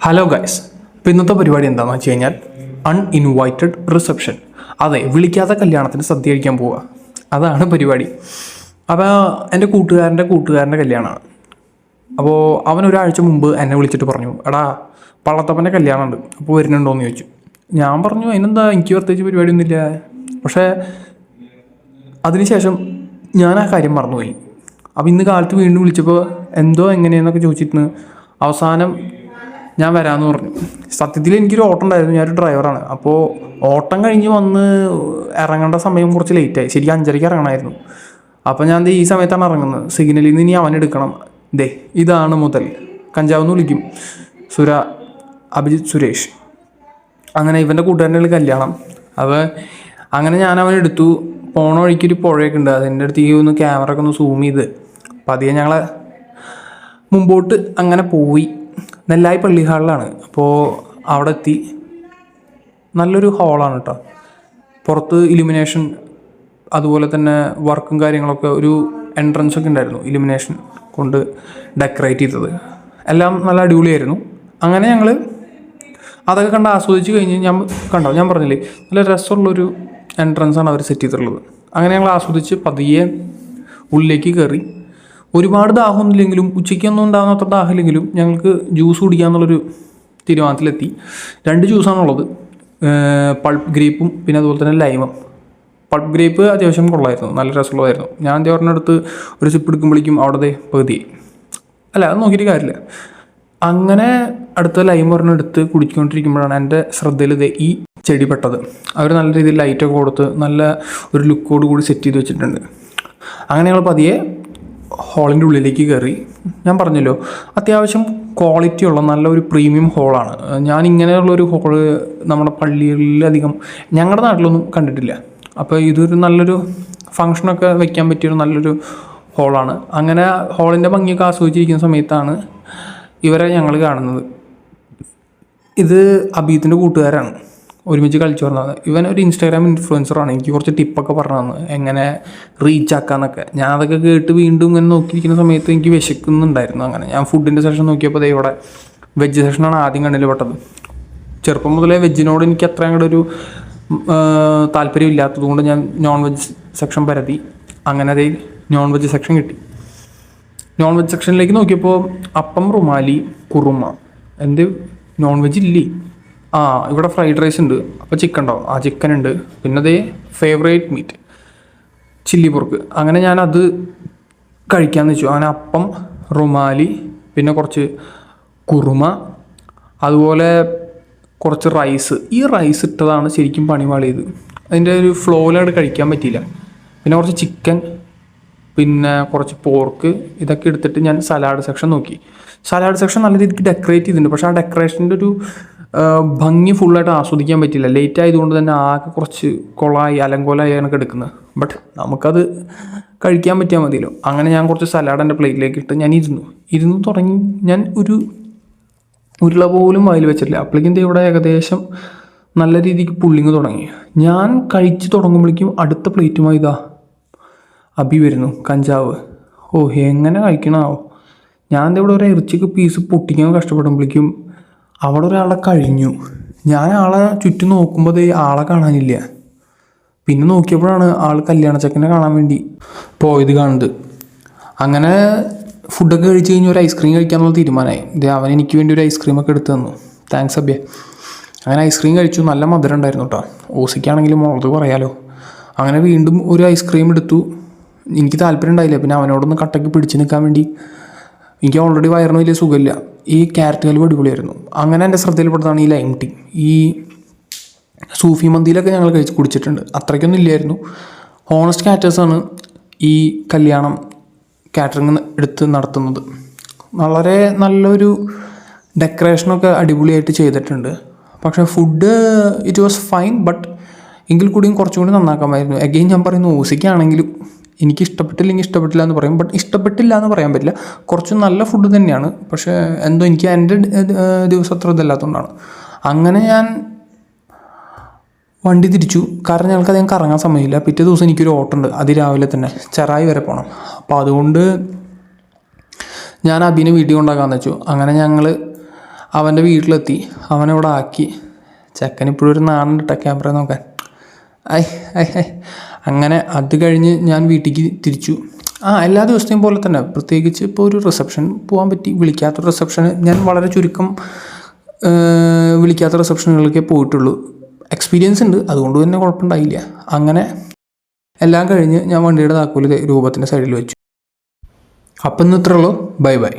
Hello guys ഇപ്പം ഇന്നത്തെ പരിപാടി എന്താണെന്ന് വെച്ച് കഴിഞ്ഞാൽ അൺഇൻവൈറ്റഡ് റിസപ്ഷൻ അതെ വിളിക്കാത്ത കല്യാണത്തിന് സദ്യ കഴിക്കാൻ പോവുക അതാണ് പരിപാടി. അപ്പോൾ എന്റെ കൂട്ടുകാരന്റെ കൂട്ടുകാരന്റെ കല്യാണമാണ്. അപ്പോൾ അവൻ ഒരാഴ്ച മുമ്പ് എന്നെ വിളിച്ചിട്ട് പറഞ്ഞു എടാ പള്ളത്തപ്പന്റെ കല്യാണമുണ്ട്. അപ്പോൾ വരുന്നുണ്ടോ എന്ന് ചോദിച്ചു. ഞാൻ പറഞ്ഞു അതിനെന്താ എനിക്ക് പ്രത്യേകിച്ച് പരിപാടിയൊന്നുമില്ല. പക്ഷേ അതിനുശേഷം ഞാൻ ആ കാര്യം മറന്നുപോയി. അപ്പോൾ ഇന്ന് കാലത്ത് വീണ്ടും വിളിച്ചപ്പോൾ എന്തോ എങ്ങനെയെന്നൊക്കെ ചോദിച്ചിട്ട് അവസാനം ഞാൻ വരാമെന്ന് പറഞ്ഞു. സത്യത്തിൽ എനിക്കൊരു ഓട്ടം ഉണ്ടായിരുന്നു. ഞാനൊരു ഡ്രൈവറാണ് അപ്പോൾ ഓട്ടം കഴിഞ്ഞ് വന്ന് ഇറങ്ങേണ്ട സമയം കുറച്ച് ലേറ്റായി ശരിക്കും അഞ്ചരയ്ക്ക് ഇറങ്ങണമായിരുന്നു. അപ്പോൾ ഞാൻ ഈ സമയത്താണ് ഇറങ്ങുന്നത്. സിഗ്നലിൽ നിന്ന് ഇനി അവൻ എടുക്കണം. ദേ ഇതാണ് മുതൽ. കഞ്ചാവ് എന്ന് വിളിക്കും. സുര അഭിജിത്ത് സുരേഷ്. അങ്ങനെ ഇവന്റെ കൂട്ടുകാരന്റെ കല്യാണം. അപ്പോൾ അങ്ങനെ ഞാൻ അവൻ എടുത്തു. പോണ വഴിക്ക് ഒരു പുഴയൊക്കെ ഉണ്ട്. അതിന്റെ അടുത്തേക്ക് ഒന്ന് ക്യാമറ ഒക്കെ ഒന്ന് സൂം ചെയ്ത്. പതിയെ ഞങ്ങൾ മുമ്പോട്ട് അങ്ങനെ പോയി. നെല്ലായി പള്ളി ഹാളിലാണ്. അപ്പോൾ അവിടെ എത്തി നല്ലൊരു ഹാളാണ് കേട്ടോ പുറത്ത് ഇലുമിനേഷൻ അതുപോലെ തന്നെ വർക്കും കാര്യങ്ങളൊക്കെ ഒരു എൻട്രൻസ് ഒക്കെ ഉണ്ടായിരുന്നു ഇലുമിനേഷൻ കൊണ്ട് ഡെക്കറേറ്റ് ചെയ്തത്. എല്ലാം നല്ല അടിപൊളിയായിരുന്നു. അങ്ങനെ ഞങ്ങൾ അതൊക്കെ കണ്ട് ആസ്വദിച്ച് കഴിഞ്ഞ് ഞാൻ കണ്ടോ ഞാൻ പറഞ്ഞില്ലേ നല്ല രസമുള്ളൊരു എൻട്രൻസാണ് അവർ സെറ്റ് ചെയ്തിട്ടുള്ളത്. അങ്ങനെ ഞങ്ങൾ ആസ്വദിച്ച് പതിയെ ഉള്ളിലേക്ക് കയറി ഒരുപാട് ദാഹമൊന്നുമില്ലെങ്കിലും ഉച്ചയ്ക്കൊന്നും ഉണ്ടാകുന്ന അത്ര ദാഹമില്ലെങ്കിലും ഞങ്ങൾക്ക് ജ്യൂസ് കുടിക്കാന്നുള്ളൊരു തീരുമാനത്തിലെത്തി. രണ്ട് ജ്യൂസാണുള്ളത് പൾപ്പ് ഗ്രേപ്പും പിന്നെ അതുപോലെ തന്നെ ലൈമും പൾപ്പ് ഗ്രേപ്പ് അത്യാവശ്യം കൊള്ളായിരുന്നു. നല്ല രസമുള്ളതായിരുന്നു. ഞാൻ ദേവറിനടുത്ത് ഒരു സിപ്പ് എടുക്കുമ്പോഴേക്കും അവിടുത്തെ പകുതി. അല്ല അത് നോക്കിയിട്ട് കാര്യമില്ല. അങ്ങനെ അടുത്ത ലൈം ഒരെണ്ണം എടുത്ത് കുടിച്ചുകൊണ്ടിരിക്കുമ്പോഴാണ് എന്റെ ശ്രദ്ധയിൽ ഇത് ഈ ചെടി പെട്ടത്. അവർ നല്ല രീതിയിൽ ലൈറ്റൊക്കെ കൊടുത്ത് നല്ല ഒരു ലുക്കോട് കൂടി സെറ്റ് ചെയ്ത് വെച്ചിട്ടുണ്ട്. അങ്ങനെ ഞങ്ങൾ പതിയെ ഹാളിന്റെ ഉള്ളിലേക്ക് കയറി. ഞാൻ പറഞ്ഞല്ലോ അത്യാവശ്യം ക്വാളിറ്റി ഉള്ള നല്ലൊരു പ്രീമിയം ഹോളാണ് ഞാൻ ഇങ്ങനെയുള്ളൊരു ഹോൾ നമ്മുടെ പള്ളികളിലധികം ഞങ്ങളുടെ നാട്ടിലൊന്നും കണ്ടിട്ടില്ല. അപ്പോൾ ഇതൊരു നല്ലൊരു ഫങ്ഷനൊക്കെ വെക്കാൻ പറ്റിയൊരു നല്ലൊരു ഹോളാണ് അങ്ങനെ ഹോളിന്റെ ഭംഗിയൊക്കെ ആസ്വദിച്ചിരിക്കുന്ന സമയത്താണ് ഇവരെ ഞങ്ങൾ കാണുന്നത്. ഇത് അബീത്തിന്റെ കൂട്ടുകാരാണ്. ഒരുമിച്ച് കളിച്ചു പറഞ്ഞത് ഇവൻ ഒരു ഇൻസ്റ്റാഗ്രാം ഇൻഫ്ലുവൻസറാണ് എനിക്ക് കുറച്ച് ടിപ്പൊക്കെ പറഞ്ഞു തന്നു എങ്ങനെ റീച്ച് ആക്കാന്നൊക്കെ. ഞാൻ അതൊക്കെ കേട്ട് വീണ്ടും ഇങ്ങനെ നോക്കിയിരിക്കുന്ന സമയത്ത് എനിക്ക് വിശക്കുന്നുണ്ടായിരുന്നു അങ്ങനെ. ഞാൻ ഫുഡിന്റെ സെഷൻ നോക്കിയപ്പോൾ ഇവിടെ വെജ് സെഷനാണ് ആദ്യം കണ്ണിൽ പെട്ടത് ചെറുപ്പം മുതലേ വെജിനോട് എനിക്ക് അത്ര അങ്ങോട്ട് ഒരു താല്പര്യം ഇല്ലാത്തതുകൊണ്ട് ഞാൻ നോൺ വെജ് സെക്ഷൻ പരതി. അങ്ങനെ അതേ നോൺ വെജ് സെക്ഷൻ കിട്ടി. നോൺ വെജ് സെക്ഷനിലേക്ക് നോക്കിയപ്പോൾ അപ്പം റുമാലി കുറുമ. എന്ത്? നോൺ വെജ് ഇല്ലേ? ആ ഇവിടെ ഫ്രൈഡ് റൈസ് ഉണ്ട്. അപ്പോൾ ചിക്കൻ ഉണ്ടാവും ആ ചിക്കൻ ഉണ്ട്. പിന്നെ അതേ ഫേവറേറ്റ് മീറ്റ് ചില്ലി പൊർക്ക് അങ്ങനെ ഞാൻ അത് കഴിക്കാമെന്ന് വെച്ചു. അങ്ങനെ അപ്പം റുമാലി പിന്നെ കുറച്ച് കുറുമ അതുപോലെ കുറച്ച് റൈസ് ഈ റൈസ് ഇട്ടതാണ് ശരിക്കും പണിമാളിയത് അതിന്റെ ഒരു ഫ്ലോയിലായിട്ട് കഴിക്കാൻ പറ്റിയില്ല. പിന്നെ കുറച്ച് ചിക്കൻ പിന്നെ കുറച്ച് പോർക്ക് ഇതൊക്കെ എടുത്തിട്ട് ഞാൻ സലാഡ് സെക്ഷൻ നോക്കി. സലാഡ് സെക്ഷൻ നല്ല രീതിക്ക് ഡെക്കറേറ്റ് ചെയ്തിട്ടുണ്ട്. പക്ഷേ ആ ഡെക്കറേഷന്റെ ഒരു ഭംഗി ഫുള്ളായിട്ട് ആസ്വദിക്കാൻ പറ്റില്ല. ലേറ്റ് ആയതുകൊണ്ട് തന്നെ ആകെ കുറച്ച് കൊളായി അലങ്കോലായാണ് കിടക്കുന്നത് ബട്ട് നമുക്കത് കഴിക്കാൻ പറ്റിയാൽ മതിയല്ലോ. അങ്ങനെ ഞാൻ കുറച്ച് സലാഡ് എന്റെ പ്ലേറ്റിലേക്ക് ഇട്ട് ഞാൻ ഇരുന്നു. ഇരുന്ന് തുടങ്ങി ഞാൻ ഒരു ഉരുള പോലും വായിൽ വെച്ചിട്ടില്ല. അപ്പോഴേക്കും ഇവിടെ ഏകദേശം നല്ല രീതിക്ക് പുള്ളിങ് തുടങ്ങി. ഞാൻ കഴിച്ച് തുടങ്ങുമ്പോഴേക്കും അടുത്ത പ്ലേറ്റുമായി ഇതാ അബി വരുന്നു കഞ്ചാവ്. ഓ എങ്ങനെ കഴിക്കണാവോ? ഞാൻ ഇവിടെ ഒരു ഇറച്ചിക്ക് പീസ് പൊട്ടിക്കാൻ കഷ്ടപ്പെടുമ്പോഴേക്കും അവിടെ ഒരാളെ കഴിഞ്ഞു. ഞാൻ ആളെ ചുറ്റും നോക്കുമ്പോൾ ആളെ കാണാനില്ല. പിന്നെ നോക്കിയപ്പോഴാണ് ആൾ കല്യാണച്ചക്കനെ കാണാൻ വേണ്ടി പോയത് കാണുന്നത്. അങ്ങനെ ഫുഡൊക്കെ കഴിച്ച് കഴിഞ്ഞ് ഒരു ഐസ്ക്രീം കഴിക്കാമെന്നുള്ള തീരുമാനമായി. ദേ അവൻ എനിക്ക് വേണ്ടി ഒരു ഐസ്ക്രീം ഒക്കെ എടുത്തു തന്നു. താങ്ക്സ് അബ്യ അങ്ങനെ ഐസ്ക്രീം കഴിച്ചു. നല്ല മധുരം ഉണ്ടായിരുന്നു കേട്ടോ ഓസിക്കാണെങ്കിലും മുളത് പറയാലോ. അങ്ങനെ വീണ്ടും ഒരു ഐസ്ക്രീം എടുത്തു. എനിക്ക് താല്പര്യം ഉണ്ടായില്ല. പിന്നെ അവനോടൊന്ന് കട്ടയ്ക്ക് പിടിച്ച് നിൽക്കാൻ വേണ്ടി എനിക്ക് ഓൾറെഡി വയറിന് വലിയ സുഖമില്ല. ഈ ക്യാരറ്റ് ഹൽവ അടിപൊളിയായിരുന്നു. അങ്ങനെ എന്റെ ശ്രദ്ധയിൽപ്പെട്ടതാണ് ഈ ലൈം ടീ ഈ സൂഫി മന്തിയിലൊക്കെ ഞങ്ങൾ കഴിച്ച് കുടിച്ചിട്ടുണ്ട്. അത്രയ്ക്കൊന്നും ഇല്ലായിരുന്നു. ഹോണസ്റ്റ് കാറ്റേഴ്സാണ് ഈ കല്യാണം കാറ്ററിംഗ് എടുത്ത് നടത്തുന്നത്. വളരെ നല്ലൊരു ഡെക്കറേഷനൊക്കെ അടിപൊളിയായിട്ട് ചെയ്തിട്ടുണ്ട്. പക്ഷേ food it was fine but എങ്കിൽ കൂടിയും കുറച്ചും കൂടി നന്നാക്കാമായിരുന്നു. അഗെയിൻ ഞാൻ പറയുന്നു ഓസിക്കാണെങ്കിലും എനിക്ക് ഇഷ്ടപ്പെട്ടില്ലെങ്കിൽ ഇഷ്ടപ്പെട്ടില്ല എന്ന് പറയും. ബട്ട് ഇഷ്ടപ്പെട്ടില്ല എന്ന് പറയാൻ പറ്റില്ല. കുറച്ച് നല്ല ഫുഡ് തന്നെയാണ്. പക്ഷേ എന്തോ എനിക്ക് എന്റെ ദിവസം അത്ര ഇതല്ലാത്തതുകൊണ്ടാണ് അങ്ങനെ ഞാൻ വണ്ടി തിരിച്ചു. കാരണം ഞങ്ങൾക്ക് അധികം കറങ്ങാൻ സമയമില്ല. പിറ്റേ ദിവസം എനിക്കൊരു ഉണ്ട്. അതിരാവിലെ തന്നെ. ചെറായി വരെ പോകണം അപ്പോൾ അതുകൊണ്ട് ഞാൻ അബിനെ വീട്ടിൽ കൊണ്ടാക്കാമെന്ന് വെച്ചു. അങ്ങനെ ഞങ്ങൾ അവന്റെ വീട്ടിലെത്തി. അവനവിടെ ആക്കി. ചെക്കൻ ഇപ്പോഴും ഒരു നാണുണ്ട് ക്യാമറ നോക്കാൻ. ഐ ഐ ഐ. അങ്ങനെ അത് കഴിഞ്ഞ് ഞാൻ വീട്ടിലേക്ക് തിരിച്ചു. ആ എല്ലാ ദിവസത്തെയും പോലെ തന്നെ. പ്രത്യേകിച്ച് ഇപ്പോൾ ഒരു റിസപ്ഷൻ പോകാൻ പറ്റി. വിളിക്കാത്ത റിസപ്ഷൻ ഞാൻ വളരെ ചുരുക്കം വിളിക്കാത്ത റിസപ്ഷനുകളൊക്കെ പോയിട്ടുള്ളൂ. എക്സ്പീരിയൻസ് ഉണ്ട്. അതുകൊണ്ട് തന്നെ കുഴപ്പമുണ്ടായില്ല. അങ്ങനെ എല്ലാം കഴിഞ്ഞ് ഞാൻ വണ്ടിയുടെ താക്കോൽ ദേ രൂപത്തിന്റെ സൈഡിൽ വെച്ചു. അപ്പം ഇന്ന് ഇത്രയുള്ളൂ ബൈ ബൈ